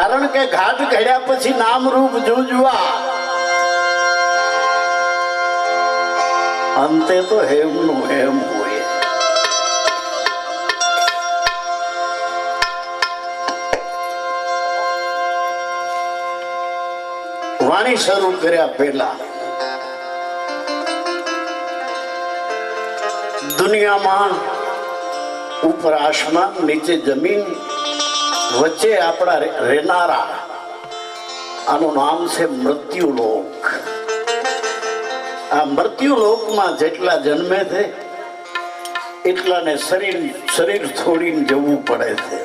કારણ કે ઘાટ ઘડ્યા પછી નામ રૂપ જોજવા. અંતે તો હેમનું હેમ હોય. વાણી શરૂ કર્યા પહેલા. દુનિયામાં ઉપર આસમાન, નીચે જમીન વચ્ચે આપણા રહેનારા આનું નામ છે મૃત્યુલોક. આ મૃત્યુલોકમાં જેટલા જન્મે છે, એટલાને શરીર શરીર છોડીને જવું પડે છે.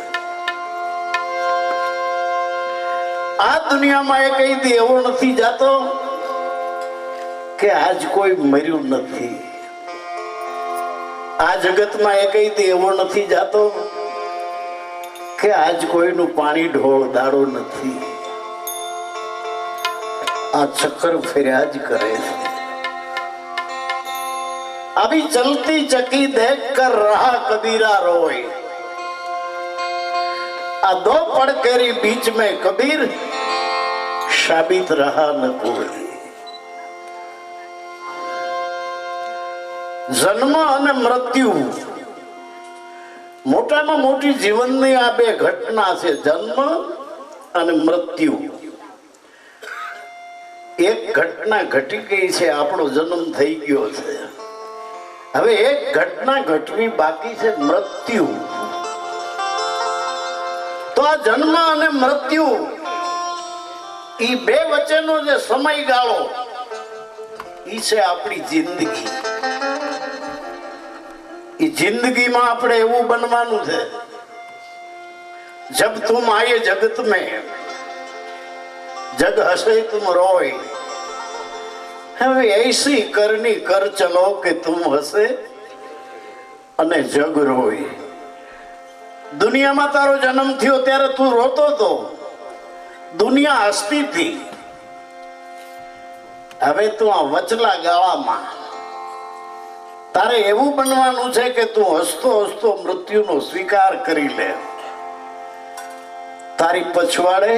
આ દુનિયામાં એ કઈ દી એવો નથી જાતો કે આજ કોઈ મર્યું નથી. આ જગતમાં એ કઈ દી એવો નથી જાતો કે આજ કોઈનું પાણી ઢોળ દાડો નથી. આ ચક્કર ફેર્યા જ કરે છે. આવી ચલતી ચકી દેખ કર રહા કબીરા રોય. આ દો પડકેરી બીચ મેં કબીર સાબિત રહા ન કોઈ. જન્મ અને મૃત્યુ મોટામાં મોટી જીવનની આ બે ઘટના છે, જન્મ અને મૃત્યુ. એક ઘટના ઘટી ગઈ છે, આપણો જન્મ થઈ ગયો છે. હવે એક ઘટના ઘટવી બાકી છે, મૃત્યુ. તો આ જન્મ અને મૃત્યુ, ઈ બે વચ્ચેનો જે સમયગાળો, ઈ છે આપણી જિંદગી. ઈ જિંદગીમાં આપણે એવું બનવાનું છે. જબ તુમ આયે જગત में જગ હસે તુમ રોય. હવે એસી કરની કર ચલો કે તુમ હસે અને જગ રોય. દુનિયામાં તારો જન્મ થયો ત્યારે તું રોતો તો. દુનિયા હસતી હતી હવે તું આ વચલા ગાળામાં તારે એવું બનવાનું છે કે તું હસતો હસતો મૃત્યુનો સ્વીકાર કરી લે. તારી પછવાડે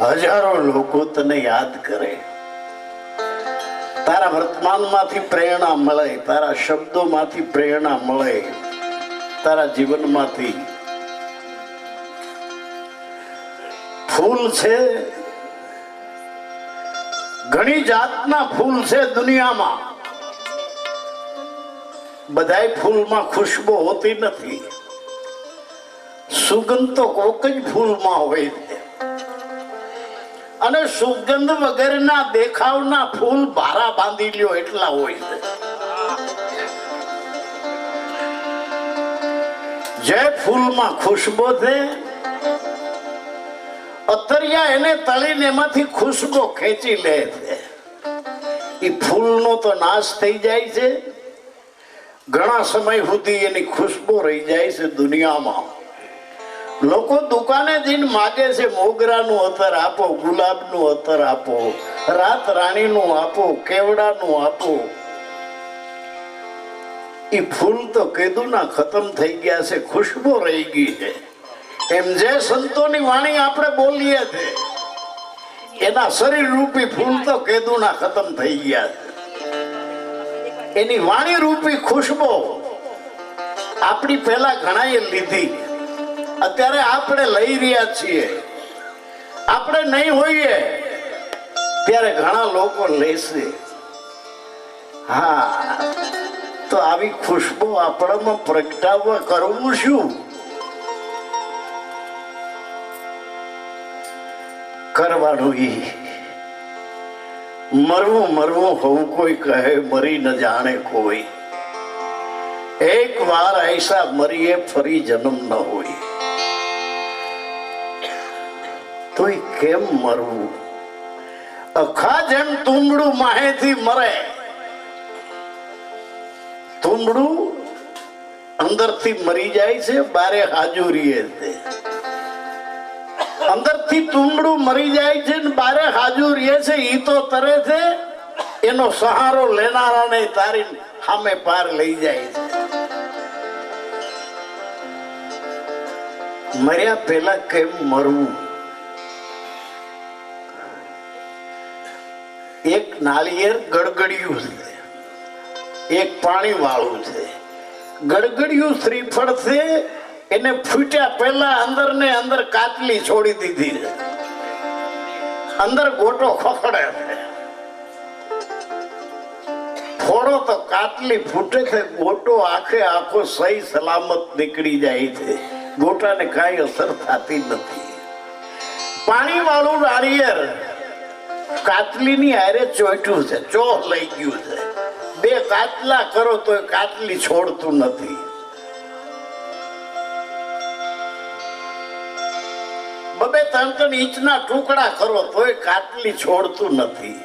હજારો લોકો તને યાદ કરે. તારા વર્તમાનમાંથી પ્રેરણા મળે, તારા શબ્દોમાંથી પ્રેરણા મળે, તારા જીવનમાંથી. ફૂલ છે, ઘણી જાતના ફૂલ છે દુનિયામાં. બધાય ફૂલમાં ખુશ્બુ હોતી નથી. સુગંધ તો કોક જ ફૂલમાં હોય અને સુગંધ વગરના દેખાવના ફૂલ ભારા બાંધી લ્યો એટલા હોય જે ફૂલમાં ખુશ્બો છે અથરિયા એને તળીને એમાંથી ખુશ્બો ખેંચી લે છે. એ ફૂલનો તો નાશ થઈ જાય છે. ઘણા સમય સુધી એની ખુશ્બો રહી જાય છે દુનિયામાં. લોકો દુકાને જઈને માગે છે, મોગરાનું અત્તર આપો, ગુલાબનું અત્તર આપો, રાત રાણીનું આપો, કેવડાનું આપો. એ ફૂલ તો કેદુના ખતમ થઈ ગયા છે, ખુશ્બો રહી ગઈ છે. એમ જે સંતોની વાણી આપણે બોલીએ છે, એના શરીર રૂપી ફૂલ તો કેદુના ખતમ થઈ ગયા છે. એની વાણી રૂપી ખુશ્બો આપણી પહેલા ઘણાએ લીધી. અત્યારે આપણે લઈ રહ્યા છીએ. આપણે નહીં હોઈએ, ત્યારે ઘણા લોકો લેશે. હા, તો આવી ખુશ્બુ આપણામાં પ્રગટાવવા કરવું શું? કરવાનું ઈ. મરવું મરવું હોવું કોઈ કહે, મરી ન જાણે કોઈ. એક વાર ऐसा મરીએ, ફરી જન્મ ન હોય. તો કેમ મરવું? અખા જેમ તુંબડું માહેથી મરે. તુંબડું અંદરથી મરી જાય છે, બારે હાજુરીએ છે અંદરથી તુંબડું મરી જાય છે બારે હાજુરીએ છે, ઈ તો તરે છે. એનો સહારો લેનારાને તારી સામે પાર લઈ જાય છે. મર્યા પહેલા કેમ મરવું? એક નાળિયેર ગડગડિયું છે. એક પાણી વાળું છે. ગડગડિયું શ્રીફળ છે એને ફૂટ્યા પહેલા અંદર ને અંદર કાચલી છોડી દીધી અંદર ગોટો ખોખડે ફોડો તો કાટલી ફૂટે છે, ગોટો આખે આખો સહી સલામત નીકળી જાય છે. ગોટાને કાંઈ અસર થતી નથી. પાણી વાળું નાળિયેર કાતલીની હારે ચોટ્યું છે, ચોહ લઈ ગયું છે. બે કાતલા કરો તો કાતલી છોડતું નથી. ત્રણ ત્રણ ટુકડા કરો, તોય કાટલી છોડતું નથી.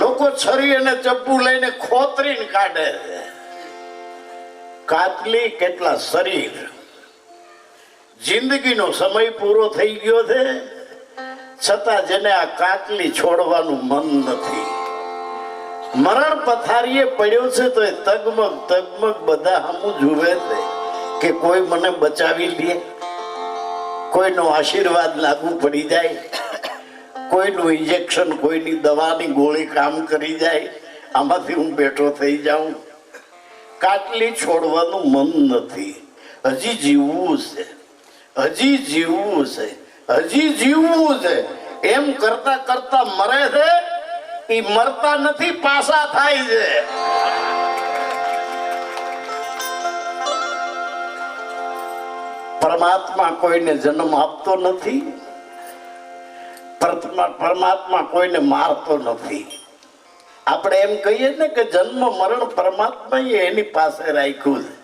લોકો છરી અને ચપ્પુ લઈને ખોતરીને કાઢે કાતલી કેટલા શરીર. જિંદગીનો સમય પૂરો થઈ ગયો છે, છતાં જેને આ કાતલી છોડવાનું મન નથી. મરણ પથારીએ પડ્યો છે, તો એ તગમગ તગમગ બધા હમું જુએ છે કે કોઈ મને બચાવી લે. કોઈનો આશીર્વાદ લાગુ પડી જાય, કોઈનું ઇન્જેક્શન કોઈની દવાની ગોળી કામ કરી જાય, આમાંથી હું બેઠો થઈ જાઉં. કાટલી છોડવાનું મન નથી. હજી જીવવું છે. હજી જીવવું છે. હજી જીવવું છે. એમ કરતા કરતા મરે છે એ મરતા નથી, પાસા થાય છે. પરમાત્મા કોઈને જન્મ આપતો નથી પરમાત્મા કોઈને મારતો નથી. આપણે એમ કહીએ ને કે જન્મ, મરણ પરમાત્મા એની પાસે રાખ્યું છે.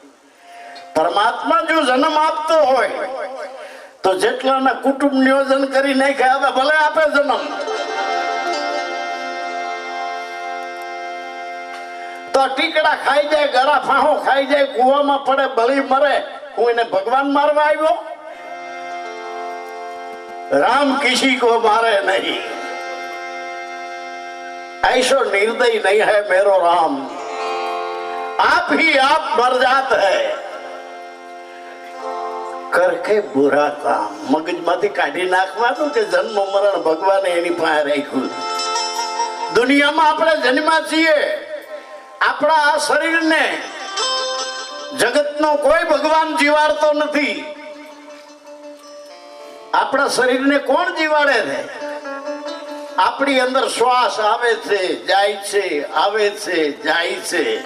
પરમાત્મા જો જન્મ આપતો હોય, તો જેટલાના કુટુંબ નિયોજન કરી નાખ્યા ભલે આપે જન્મ. તો ટીકડા ખાઈ જાય ગળા ફાંહો ખાઈ જાય કુવામાં પડે બળી મરે હું એને ભગવાન મારવા આવ્યો राम किसी को मारे नहीं ऐसो निर्दय नहीं है मेरो राम आप ही आप मर जात है કરકે બુરા કામ મગજમાંથી કાઢી નાખવાનું કે જન્મ મરણ ભગવાને એની પાસે રાખ્યું દુનિયામાં આપણે જન્મ્યા છીએ આપણા શરીરને જગતનો કોઈ ભગવાન જીવાડતો નથી. આપણા શરીરને કોણ જીવાડે છે? આપણી અંદર શ્વાસ આવે છે, જાય છે, આવે છે, જાય છે.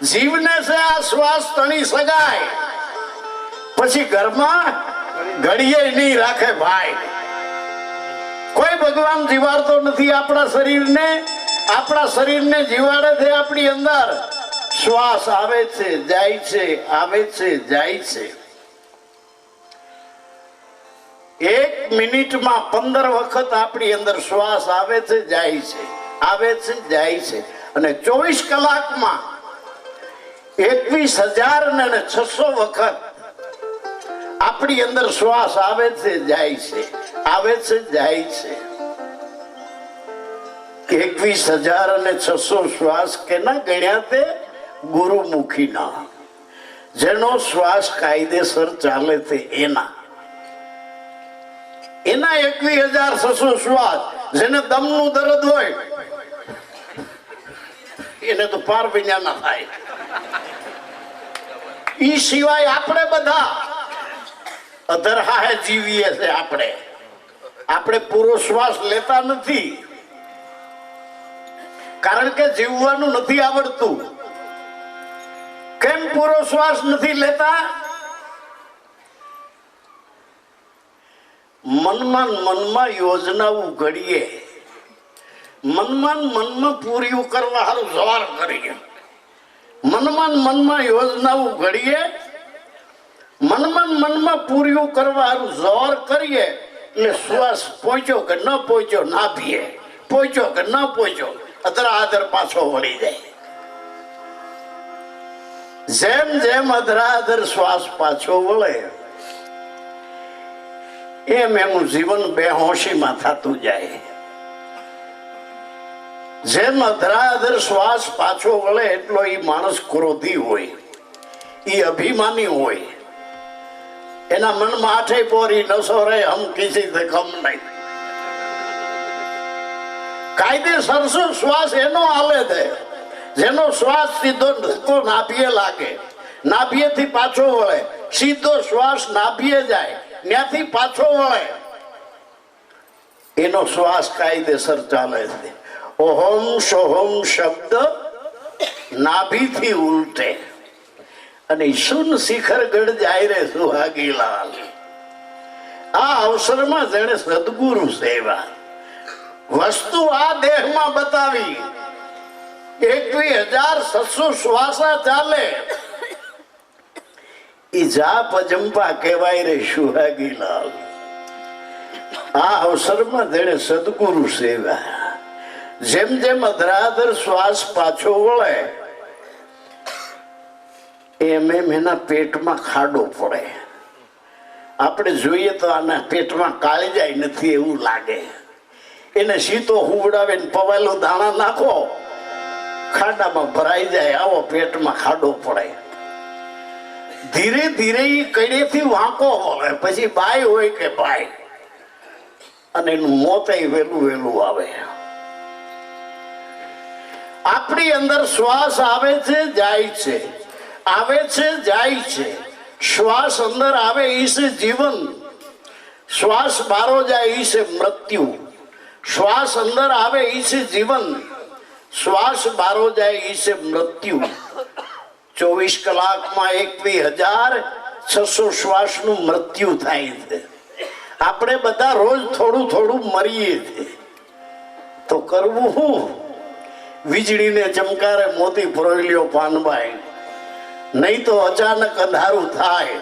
જીવને છે આ શ્વાસ તણી સગાય પછી ઘરમાં ઘડીએ નહીં રાખે ભાઈ. કોઈ ભગવાન જીવાડતો નથી આપણા શરીરને. આપણા શરીરને જીવાડે છે આપણી અંદર. શ્વાસ આવે છે, જાય છે, આવે છે, જાય છે. એક મિનિટમાં પંદર વખત આપણી અંદર શ્વાસ આવે છે, જાય છે, આવે છે, જાય છે. અને ચોવીસ કલાકમાં એકવીસ હજાર ને છસો વખત આપણી અંદર શ્વાસ આવે છે, જાય છે, આવે છે, જાય છે. એકવીસ હજાર અને છસો શ્વાસ કેના ગણ્યા તે? ગુરુમુખીના. જેનો શ્વાસ કાયદેસર ચાલે છે એના. એના એકવીસ હજાર છસો શ્વાસ, જેને દમનું દર્દ હોય, એને તો પાર વિඥાના થાય. ઈ સિવાય આપણે બધા અધરહાએ જીવીએ છે આપણે. આપણે પૂરો શ્વાસ લેતા નથી. કારણ કે જીવવાનું નથી આવડતું. કેમ પૂરો શ્વાસ નથી લેતા? મનમાં મનમાં યોજનાઓ ઘડીએ. મનમાં મનમાં પૂરી કરવા હારું સવાર કરીએ. મનમાં મનમાં યોજનાઓ ઘડીએ. મનમાં મનમાં પૂરીઓ કરવા હારું જોર કરીએ. એટલે શ્વાસ પહોંચ્યો કે ન પહોંચ્યો ના પીએ પહોંચ્યો કે ન પહોંચ્યો. અધરા આદર પાછો વળી જાય. જેમ જેમ અધરાધર શ્વાસ પાછો વળે, એમ એનું જીવન બેહોશીમાં થતું જાય. જેમ અધરાધર શ્વાસ પાછો વળે, એટલો એ માણસ ક્રોધી હોય એ અભિમાની હોય. એના મનમાં આઠે પોરી નસો રે, હમ કિસી કમ નહીં. કાયદેસર શું શ્વાસ એનો હાલે છે. જેનો શ્વાસ સીધો ધક્કો નાભીએ લાગે. નાભીએથી પાછો વળે. સીધો શ્વાસ નાભીએ જાય. ત્યાંથી પાછો વળે. એનો શ્વાસ કાયદેસર ચાલે છે. ઓહમ સોહમ શબ્દ નાભીથી ઉલટે. અને સુન શિખર ગઢ જાય રે સુહાગીલાલ. આ અવસરમાં જેણે સદગુરુ સેવા વસ્તુ આ દેહમાં બતાવી. એકવી હજાર સસુ શ્વાસા ચાલે. ઈ જાપ અજંપા કહેવાય રે સુહાગીલાલ. આ અવસરમાં તેણે સદગુરુ સેવા જેમ જેમ અધરાધર શ્વાસ પાછો વળે, એમ એમ એના પેટમાં ખાડો પડે. આપણે જોઈએ તો આના પેટમાં કાળી જાય નથી એવું લાગે. એને સીતો હુવડાવે પવાયેલો દાણા નાખો. ખાડામાં ભરાઈ જાય, આવો પેટમાં ખાડો પડે ધીરે ધીરે એ કડેથી વાંકો હોય પછી બાય હોય કે ભાઈ અને એનું મોત વેલું વહેલું આવે. આપણી અંદર શ્વાસ આવે છે, જાય છે. આવે છે, જાય છે. શ્વાસ અંદર આવે, ઈ છે જીવન. શ્વાસ બારો જાય, ઈ છે મૃત્યુ. શ્વાસ અંદર આવે એ છે જીવન. શ્વાસ બારો જાય એ છે મૃત્યુ. ચોવીસ કલાકમાં એકવીસ હજાર છસો શ્વાસનું મૃત્યુ થાય છે. આપણે બધા રોજ થોડું થોડું મરીએ છીએ. તો કરવું શું વીજળીને ચમકારે મોતી ફરોલ્યો પાનભાઈ નહીં તો અચાનક અંધારું થાય.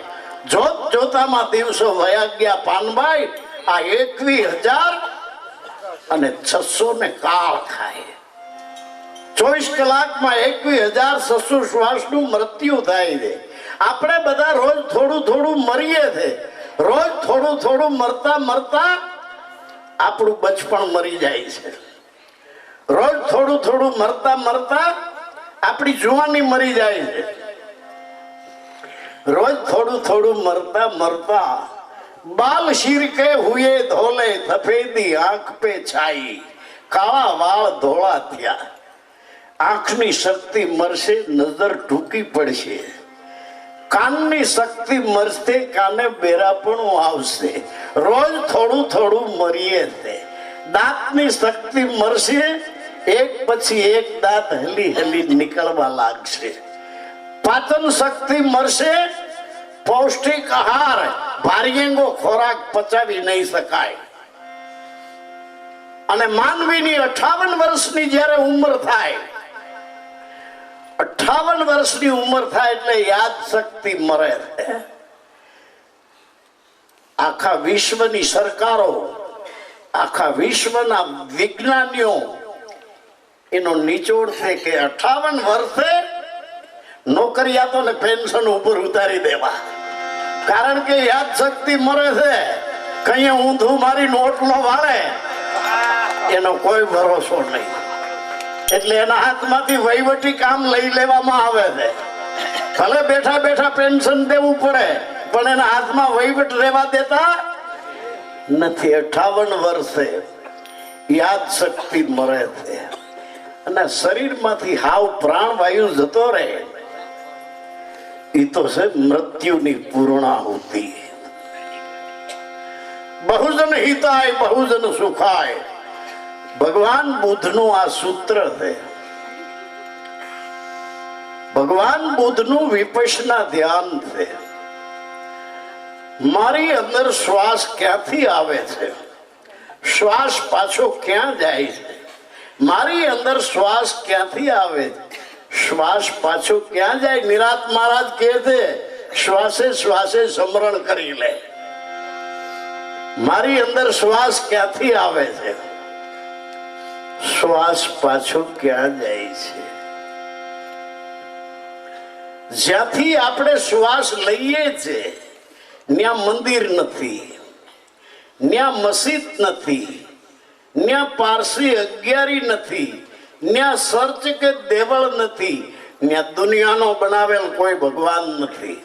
જોત જોતામાં દિવસો વયા ગયા પાનભાઈ આ એકવી હજાર અને છસો ને કાળ ખાય ચોવીસ કલાકમાં એકવીસ હજાર છસો શ્વાસનું મૃત્યુ થાય છે. આપણે બધા રોજ થોડું થોડું મરીએ છે. રોજ થોડું થોડું મરતા મરતા આપણું બચપણ મરી જાય છે. રોજ થોડું થોડું મરતા મરતા આપણી જુવાની મરી જાય છે. રોજ થોડું થોડું મરતા મરતા શીર કે હુએ ધોલે સફેદી આંખ પે છાઈ. કાળા વાળ ધોળા થયા. આંખની શક્તિ મરશે, નજર ટૂંકી પડશે. કાનની શક્તિ મરશે, કાને બેરાપણું આવશે. રોજ થોડું થોડું મરીએ છે દાંતની શક્તિ મરશે, એક પછી એક દાંત હલી હલી નીકળવા લાગશે. પાચન શક્તિ મરશે, પૌષ્ટિક આહાર ભારિયેંગો ખોરાક પચાવી નહીં શકાય. અને માનવીની અઠાવન વર્ષની જ્યારે ઉંમર થાય, અઠાવન વર્ષની ઉંમર થાય એટલે યાદ શક્તિ મરે આખા વિશ્વની સરકારો, આખા વિશ્વના વિજ્ઞાનીઓ એનો નિચોડ છે કે અઠાવન વર્ષે નોકરિયાતોને પેન્શન ઉપર ઉતારી દેવા. કારણ કે યાદ શક્તિ મરે છે. કઈ ઊંધું મારી નોટલો વાળે. એનો કોઈ ભરોસો નહીં. એટલે એના હાથમાંથી વહીવટી કામ લઈ લેવામાં આવે છે. ભલે બેઠા બેઠા પેન્શન દેવું પડે, પણ એના હાથમાં વહીવટ રહેવા દેતા નથી. અઠાવન વર્ષે યાદ શક્તિ મરે છે. અને શરીરમાંથી હાવ પ્રાણવાયુ જતો રહે. એ તો છે મૃત્યુની પૂર્ણાહુતિ બહુજન હિતાય, બહુજન સુખાય. ભગવાન બુદ્ધનું આ સૂત્ર છે. ભગવાન બુદ્ધનું વિપસના ધ્યાન છે. મારી અંદર શ્વાસ ક્યાંથી આવે છે? શ્વાસ પાછો ક્યાં જાય છે? મારી અંદર શ્વાસ ક્યાંથી આવે છે? શ્વાસ પાછો ક્યાં જાય? નિરાત મહારાજ કહે છે, શ્વાસે શ્વાસે સમરણ કરી લે. મારી અંદર શ્વાસ ક્યાંથી આવે છે? શ્વાસ પાછો ક્યાં જાય છે? જ્યાંથી આપણે શ્વાસ લઈએ છે ત્યાં મંદિર નથી ત્યાં મસ્જિદ નથી ત્યાં પારસી અગિયારી નથી ત્યાં સર્ચ કે દેવળ નથી ત્યાં દુનિયાનો બનાવેલ કોઈ ભગવાન નથી.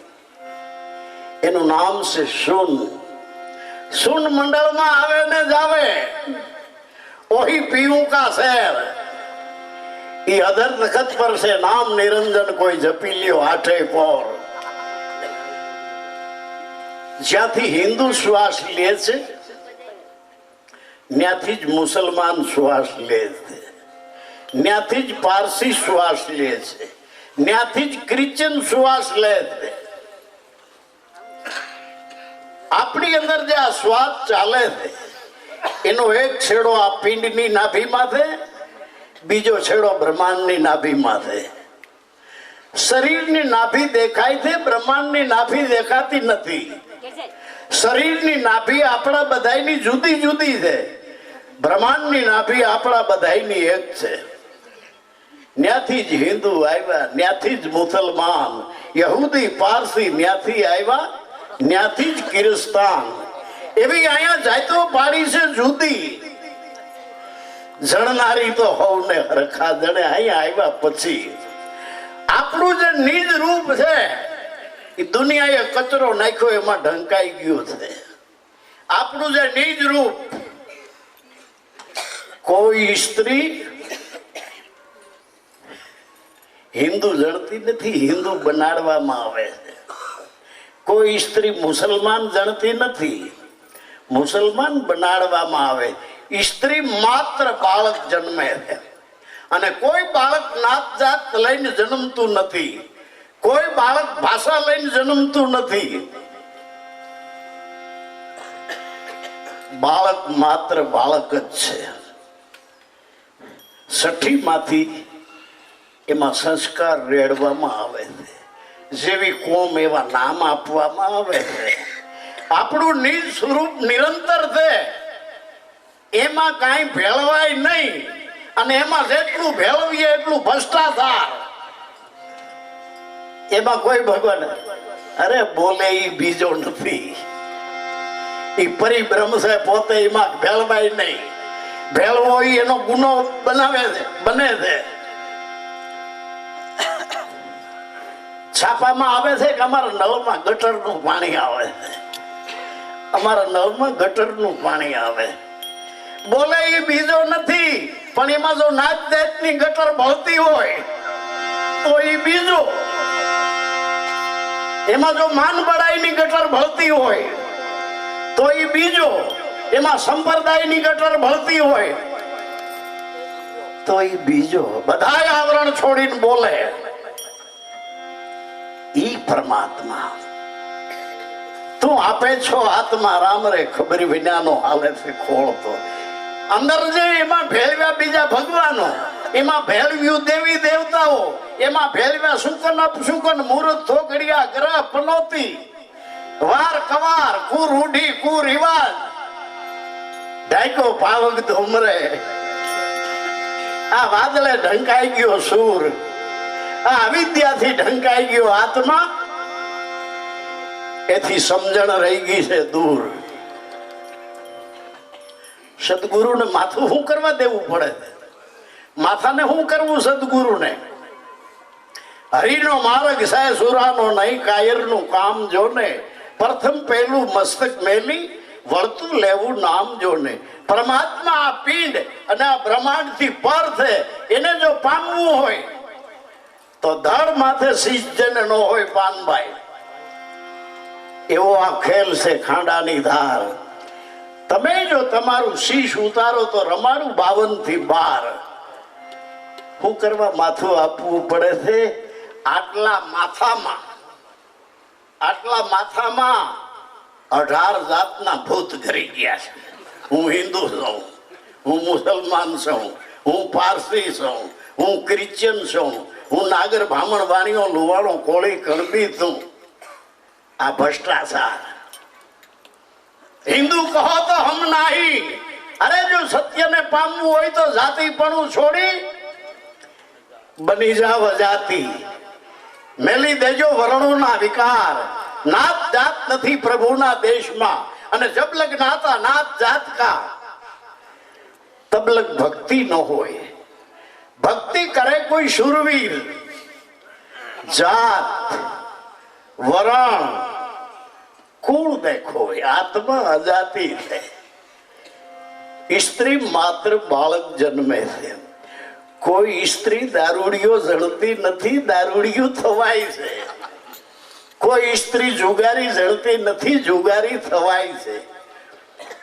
એનું નામ છે સુન. સુન મંડળમાં આવે ને જાવે. ઓહી પીવું કા શેર? એ અધર નખત પર છે, નામ નિરંજન કોઈ જપી લ્યો આઠે પોર. જ્યાંથી હિન્દુ શ્વાસ લે છે ત્યાંથી જ મુસલમાન શ્વાસ લે છે. ત્યાંથી જ પારસી શ્વાસ લે છે. ત્યાંથી જ ક્રિશ્ચન શ્વાસ લે છે. આપણી અંદર જે આ શ્વાસ ચાલે છે, એનો એક છેડો આ પિંડની નાભીમાં છે, બીજો છેડો બ્રહ્માંડની નાભીમાં છે. શરીરની નાભી દેખાય છે, બ્રહ્માંડની નાભી દેખાતી નથી. શરીરની નાભી આપણા બધાયની જુદી જુદી છે. બ્રહ્માંડની નાભી આપણા બધાયની એક છે. ત્યાંથી જ હિન્દુ આવ્યા ત્યાંથી જ મુસલમાન, યહૂદી, પારસી ત્યાંથી આવ્યા ત્યાંથી જ કિરસ્તાન એવી અહીંયા જાયતો પાડી છે જુદી. જણનારી તો હોવને હરખા જણે અહીંયા આવ્યા પછી. આપણું જે નિજ રૂપ છે, એ દુનિયાએ કચરો નાખ્યો, એમાં ઢંકાઈ ગયું છે. આપણું જે નિજ રૂપ, કોઈ સ્ત્રી હિન્દુ જણતી નથી, હિન્દુ બનાડવામાં આવે છે. કોઈ સ્ત્રી મુસલમાન જણતી નથી. મુસલમાન બનાડવામાં આવે. સ્ત્રી માત્ર બાળક જન્મે છે. અને કોઈ બાળક નાત જાત લઈને જન્મતું નથી. કોઈ બાળક ભાષા લઈને જન્મતું નથી. બાળક માત્ર બાળક જ છે. સઠીમાંથી એમાં સંસ્કાર રેડવામાં આવે છે. જેવી કોમ એવા નામ આપવામાં આવે છે. આપણું નિજ સ્વરૂપ નિરંતર છે. એમાં કાંઈ ભેળવાય નહીં. અને એમાં જેટલું ભેળવીએ એટલું ભ્રષ્ટાચાર. એમાં કોઈ ભગવાન, અરે બોલે એ બીજો નથી. એ પરિભ્રમ છે, પોતે એમાં ભેળવાય નહીં. ભેળવો એનો ગુનો બનાવે છે, બને છે. છાપામાં આવે છે કે અમારા નળમાં ગટરનું પાણી આવે અમારા નળમાં ગટરનું પાણી આવે. બોલે એ બીજો નથી, પણ એમાં જો નાચ જાતની ગટર ભરતી હોય, તો એ બીજો. એમાં જો માન બડાઈની ગટર ભળતી હોય, તો એ બીજો. એમાં સંપ્રદાયની ગટર ભળતી હોય, તો એ બીજો. બધા આવરણ છોડીને બોલે. પરમાત્મા. તું આપે છો આત્મા, રામ રે, ખબર વિનાનો હાલે છે, ખોળતો. અંદર જે એમાં ભેળવ્યા બીજા ભગવાનો, એમાં ભેળવ્યું દેવી દેવતાઓ, એમાં ભેળવ્યા શુકન અપશુકન મુહૂર્ત થોગડિયા ગ્રહ પનોતી. વાર કવાર કુ રૂઢી કુ રિવાજ. ડાયકો પાવક ધુમરે. આ વાદળે ઢંકાઈ ગયો સૂર. આ અવિદ્યાથી ઢંકાઈ ગયો આત્મા. એથી સમજણ રહી ગઈ છે દૂર. સદગુરુને માથું શું કરવા દેવું પડે? માથાને શું કરવું સદગુરુને? હરિનો માર્ગ સાય સુરાનો નહીં, કાયરનું કામ જોને. પ્રથમ પહેલું મસ્તક મેલી, વળતું લેવું નામ જોને. પરમાત્મા આ પિંડ અને આ બ્રહ્માંડથી પર છે. એને જો પામવું હોય તો ધડ માથે સિંચન નો હોય પાનભાઈ. એવો આ ખેલ છે ખાંડાની ધાર. તમે જો તમારું શીશ ઉતારો તો રમાડું બાવનથી બાર. શું કરવા માથું આપવું પડે છે? આટલા માથામાં આટલા માથામાં અઢાર જાતના ભૂત ઘરી ગયા છે. હું હિન્દુ છું, હું મુસલમાન છું, હું પારસી છું, હું ક્રિશ્ચિયન છું હું નાગર બ્રાહ્મણ વાણીઓ લુવાણો કોળી કરબી છું. આ ભ્રષ્ટાચાર. હિન્દુ કહો તો હમ નાહી. અરે જો સત્યને પામવું હોય તો જાતિપણું છોડી બની જાવ જાતિ. મેલી દેજો વર્ણોના વિકાર. નાત જાત નથી પ્રભુના દેશમાં. અને જબલગ નાતા નાત જાત કા. તબલગ ભક્તિ ન હોય. ભક્તિ કરે કોઈ શુરવીર જાત વરણ કુળ દેખો આત્મા અજાતી છે સ્ત્રી માત્ર બાળક જન્મે છે કોઈ સ્ત્રી દારૂડિયો જણતી નથી દારૂડિયું થવાય છે કોઈ સ્ત્રી જુગારી જણતી નથી જુગારી થવાય છે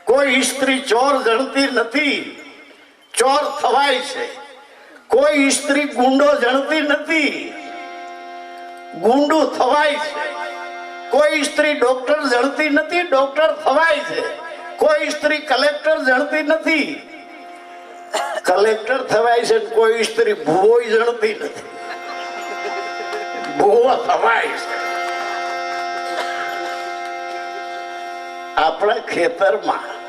કોઈ સ્ત્રી ચોર જણતી નથી ચોર થવાય છે કોઈ સ્ત્રી ગુંડો જણતી નથી. ગુંડું થવાય છે. કોઈ સ્ત્રી ડોક્ટર જણતી નથી, ડોક્ટર થવાય છે. કોઈ સ્ત્રી કલેક્ટર જણતી નથી. કલેક્ટર થવાય છે કોઈ સ્ત્રી ભૂવો જણતી નથી. ભૂવો થવાય છે. આપણા ખેતરમાં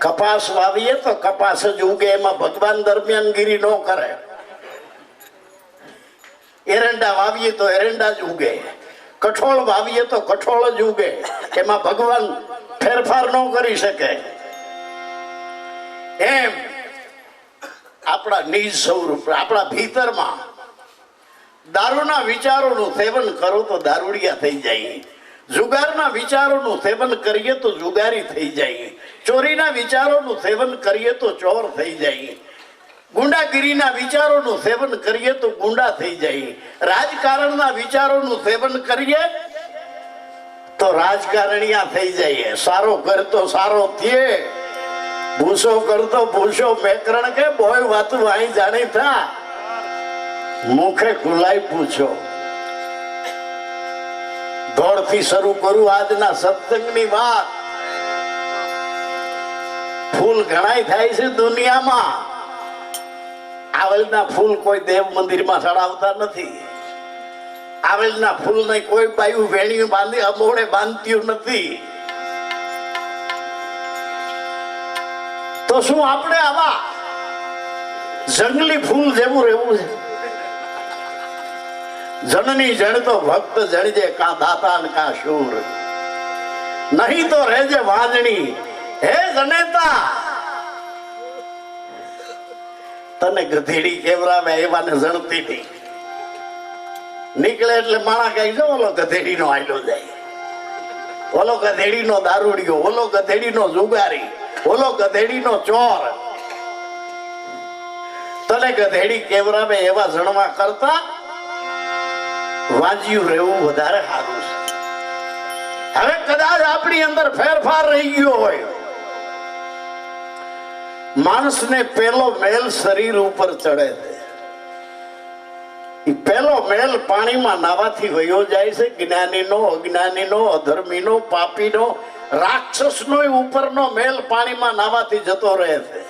કપાસ વાવીએ તો કપાસ જ ઉગે, એમાં ભગવાન દરમિયાનગીરી ન કરે. એરંડા વાવીએ તો એરંડા જ ઉગે. કઠોળ વાવીએ તો કઠોળ જ ઉગે. એમાં ભગવાન ફેરફાર ન કરી શકે. એમ આપણા નિજ સ્વરૂપ, આપણા ભીતરમાં દારૂના વિચારોનું સેવન કરો તો દારૂડિયા થઈ જાય. જુગારના વિચારોનું સેવન કરીએ તો જુગારી થઈ જાય. ચોરીના વિચારોનું સેવન કરીએ તો ચોર થઈ જાય. ગુંડાગીરીના વિચારોનું સેવન કરીએ તો ગુંડા થઈ જાય. રાજકારણના વિચારોનું સેવન કરીએ તો રાજકારણીયા થઈ જઈએ સારો કરતો સારો થયે. ભૂસો કરતો ભૂસો મેકરણ કે બોય વાતું અહીં જાણી થા. મુખે ખુલાઈ પૂછો. દોડથી શરૂ કરું આજના સત્સંગની વાત. ફૂલ ઘણાય થાય છે દુનિયામાં. આવેલના ફૂલ કોઈ દેવ મંદિરમાં ચડાવતા નથી. આવેલના ફૂલને કોઈ બાયું વેણી બાંધી અમોડે બાંધ્યું નથી. તો શું આપણે આવા જંગલી ફૂલ જેવું રહેવું છે? જનની જણતો ભક્ત જણજે કા દાતા કા શૂર. નહીં તો રહેજે વાંજણી. હે જનેતા! તને ગધેડી કેવરાવે એવાને જણતી હતી નીકળે એટલે માણા કઈ જો ઓલો ગધેડી નો આયલો જાય. ઓલો ગધેડી નો દારૂડિયો, ઓલો ગધેડી નો જુગારી, ઓલો ગધેડી નો ચોર. તને ગધેડી કેવરાવે એવા જણવા કરતા વાંજ્યું રહેવું વધારે સારું છે. હવે કદાચ આપણી અંદર ફેરફાર રહી ગયો હોય. માણસને પેલો મેલ શરીર ઉપર ચડે છે. પેલો મેલ પાણીમાં નાવાથી વયો જાય છે, જ્ઞાનીનો, અજ્ઞાનીનો, અધર્મીનો, પાપીનો, રાક્ષસનો ઉપરનો મેલ પાણીમાં નાવાથી જતો રહે છે.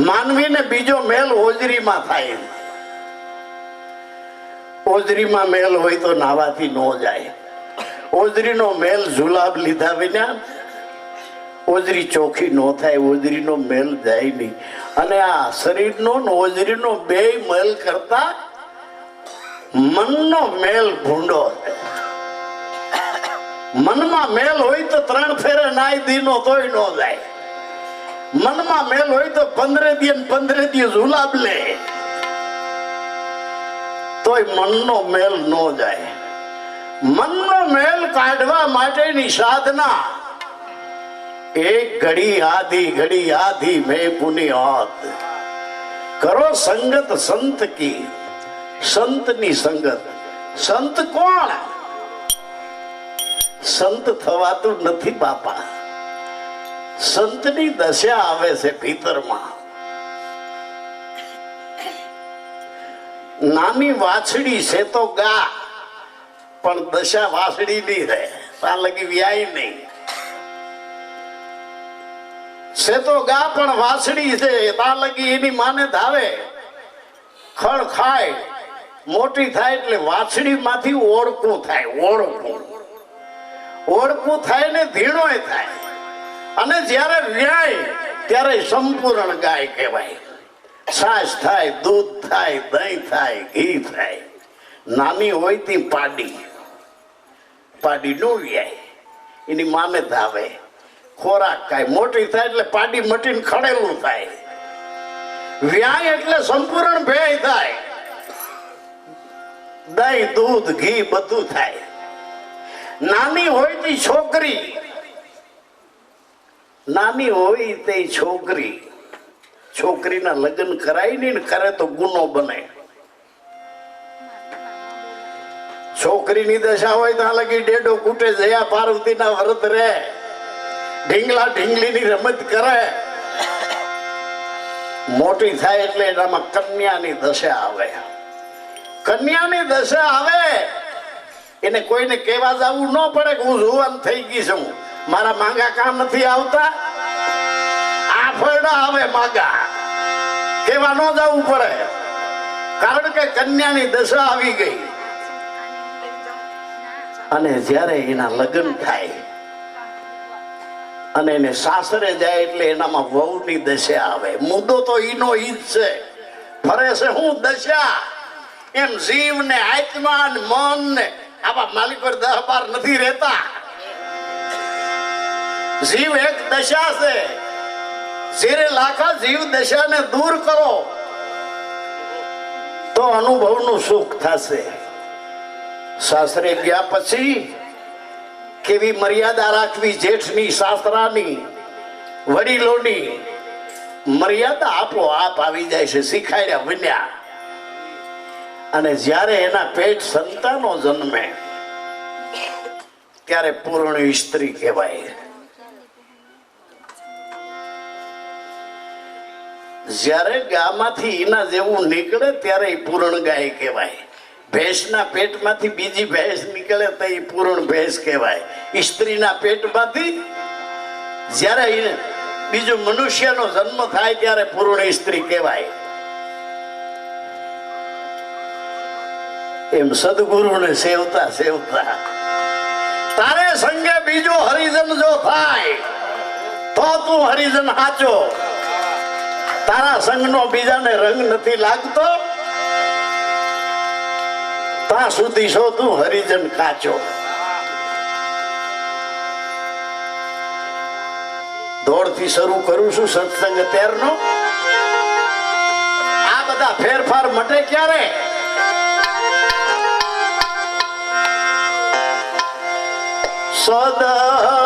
માનવીને બીજો મેલ હોજરીમાં થાય છે. ઓજરીમાં મેલ હોય તો નાવાથી ન જાય. ઓજરીનો મેલ જુલાબ લીધા વિના ઓજરી ચોખ્ખી ન થાય, ઓજરીનો મેલ જાય નહીં. અને આ શરીરનો ઓજરીનો બે મેલ કરતા મનનો મેલ ભૂંડો છે. મનમાં મેલ હોય તો ત્રણ ફેરે નાય દીનો તોય ન જાય. મનમાં મેલ હોય તો પંદરે દિન પંદરે દિવસ જુલાબ લે. તોય મનનો મેલ ન જાય. મનનો મેલ કાઢવા માટેની સાધના. એક ઘડી આધી ઘડી આધી મેં પુની હાથ કરો સંગત સંત કી. સંતની સંગત. સંત કોણ? સંત થવાતું નથી બાપા. સંતની દશા આવે છે ભીતરમાં. નાની વાછડી છે તો ગા. પણ દશા વાછડી નહીં રહે. ત્યાં લગી વ્યાય નહીં. છે તો ગા, પણ વાછડી છે. ત્યાં લગી એની માને ધાવે. ખડ ખાય. મોટી થાય એટલે વાછડી માંથી ઓળખું થાય. ઓળખું. ઓળખું થાય ને ધીણોય થાય. અને જ્યારે વ્યાય, ત્યારે સંપૂર્ણ ગાય કહેવાય. છાશ થાય, દૂધ થાય, દહીં થાય, ઘી થાય. નાની હોય તી પાડી. પાડી વ્યાય. એની માને ધાવે. ખોરાક ખાય. મોટી થાય એટલે પાડી મટીને ખડેલું થાય. વ્યાય એટલે સંપૂર્ણ ભેય થાય. દહીં, દૂધ, ઘી બધું થાય. નાની હોય તે છોકરી. નાની હોય તે છોકરી. છોકરીના લગ્ન કરાય નહીં કરે તો ગુનો બને. છોકરીની દશા હોય ત્યાં લગી ડેડો કૂટે જયા પાર્વતીના વ્રત રે ઢીંગલા ઢીંગલીની રમત કરે. મોટી થાય એટલે એનામાં કન્યાની દશા આવે. કન્યાની દશા આવે. એને કોઈને કહેવા જવું ન પડે કે હું જુવાન થઈ ગઈ છું. મારા માંગા કામ નથી આવતા. આ ફરડા આવે માગા. કેવા ન જવું પડે. કારણ કે કન્યાની દશા આવી ગઈ. અને જ્યારે એના લગ્ન થાય, અને એને સાસરે જાય એટલે એનામાં વહુની દશા આવે. મુદ્દો તો ઈનો ઈ જ છે. ફરે છે હું દશા? એમ જીવ ને આત્મા ને મન ને આવા માલિક પર દહ નથી રહેતા. જીવ એક દશા છે. જેરે લાખા જીવ દશાને દૂર કરો, તો અનુભવનું સુખ થશે. સાસરે ગયા પછી કેવી મર્યાદા રાખવી જેઠની, સાસરાની, વડીલોની? મર્યાદા આપો, આપ આવી જાય છે, શીખાડ્યા બન્યા અને જ્યારે એના પેટ સંતાનો જન્મે, ત્યારે પૂર્ણ સ્ત્રી કહેવાય. જ્યારે ગામાંથી એના જેવું નીકળે ત્યારે એ પૂરણ ગાય કહેવાય. ભેંસના પેટમાંથી બીજી ભેંસ નીકળે તો એ પૂરણ ભેંસ કહેવાય. સ્ત્રીના પેટમાંથી જ્યારે બીજો મનુષ્યનો જન્મ થાય ત્યારે પૂર્ણ સ્ત્રી કહેવાય. એમ સદગુરુને સેવતા સેવતા તારે સંગે બીજો હરિજન જો થાય, તો તું હરિજન હાચો. તારા સંગનો બીજાને રંગ નથી લાગતો? ત્યાં સુધી છો તું હરિજન કાચો. દોડથી શરૂ કરું છું સત્સંગ અત્યારનો. આ બધા ફેરફાર મટે ક્યારે? સદા